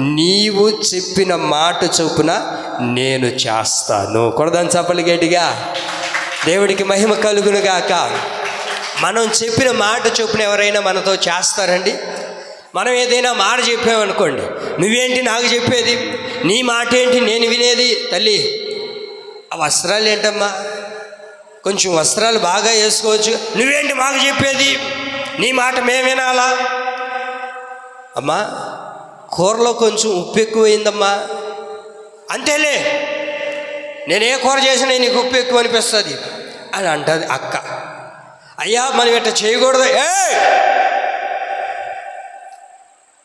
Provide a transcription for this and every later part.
నీవు చెప్పిన మాట చొప్పున నేను చేస్తాను. కొడదాని చప్పలు గట్టిగా. దేవుడికి మహిమ కలుగును గాక. మనం చెప్పిన మాట చొప్పున ఎవరైనా మనతో చేస్తారండి? మనం ఏదైనా మాట చెప్పామనుకోండి నువ్వేంటి నాకు చెప్పేది? నీ మాట ఏంటి నేను వినేది? తల్లి ఆ వస్త్రాలు ఏంటమ్మా? కొంచెం వస్త్రాలు బాగా వేసుకోవచ్చు. నువ్వేంటి మాకు చెప్పేది? నీ మాట మేము వినాలా? అమ్మా కూరలో కొంచెం ఉప్పు ఎక్కువైందమ్మా. అంతేలే నేను ఏ కూర చేసినా నీకు ఉప్పు ఎక్కువ అనిపిస్తుంది అని అంటది అక్క. అయ్యా మనం ఇట్లా చేయకూడదు. ఏ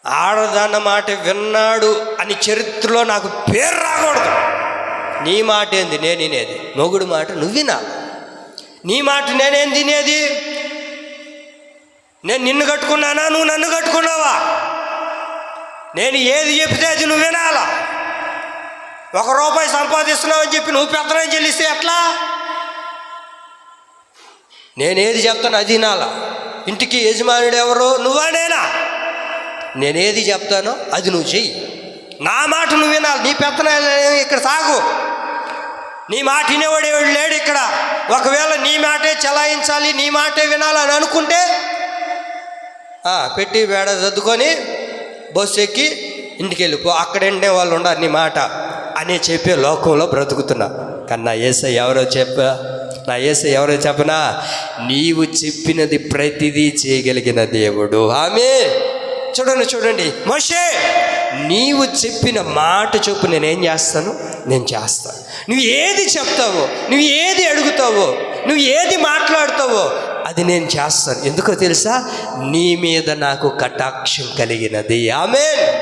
ఆడదన్న మాట విన్నాడు అని చరిత్రలో నాకు పేరు రాకూడదు. నీ మాట ఏంది? నేను వినేది. మొగుడు మాట నువ్వు వినాలి. నీ మాట నేనేం తినేది? నేను నిన్ను కట్టుకున్నానా? నువ్వు నన్ను కట్టుకున్నావా? నేను ఏది చెప్తే అది నువ్వు వినాలా? ఒక రూపాయి సంపాదిస్తున్నావని చెప్పి నువ్వు పెత్తనం చెల్లిస్తే ఎట్లా? నేనేది చెప్తాను అది వినాలా? ఇంటికి యజమానుడు ఎవరు? నువ్వా నేనా? నేనేది చెప్తానో అది నువ్వు చెయ్యి. నా మాట నువ్వు వినాలి. నీ పెత్తనాలు ఇక్కడ సాగు? నీ మాట వినేవాడు ఎవడు లేడు ఇక్కడ? ఒకవేళ నీ మాటే చలాయించాలి నీ మాటే వినాలని అనుకుంటే పెట్టి వేడ సర్దుకొని బస్సు ఎక్కి ఇంటికి వెళ్ళిపో అక్కడ ఎండే వాళ్ళు ఉండాలి నీ మాట అని చెప్పే లోకంలో బ్రతుకుతున్నా. కానీ నా ఏసై ఎవరో చెప్పా నా ఏసై ఎవరో చెప్పనా? నీవు చెప్పినది ప్రతిదీ చేయగలిగిన దేవుడు. ఆమె చూడండి చూడండి. మోషే నీవు చెప్పిన మాట చొప్పు నేనేం చేస్తాను? నేను చేస్తాను నువ్వు ఏది చెప్తావో నువ్వు ఏది అడుగుతావో నువ్వు ఏది మాట్లాడుతావు అది నేను చేస్తాను. ఎందుకో తెలుసా? నీ మీద నాకు కటాక్షం కలిగినది. ఆమె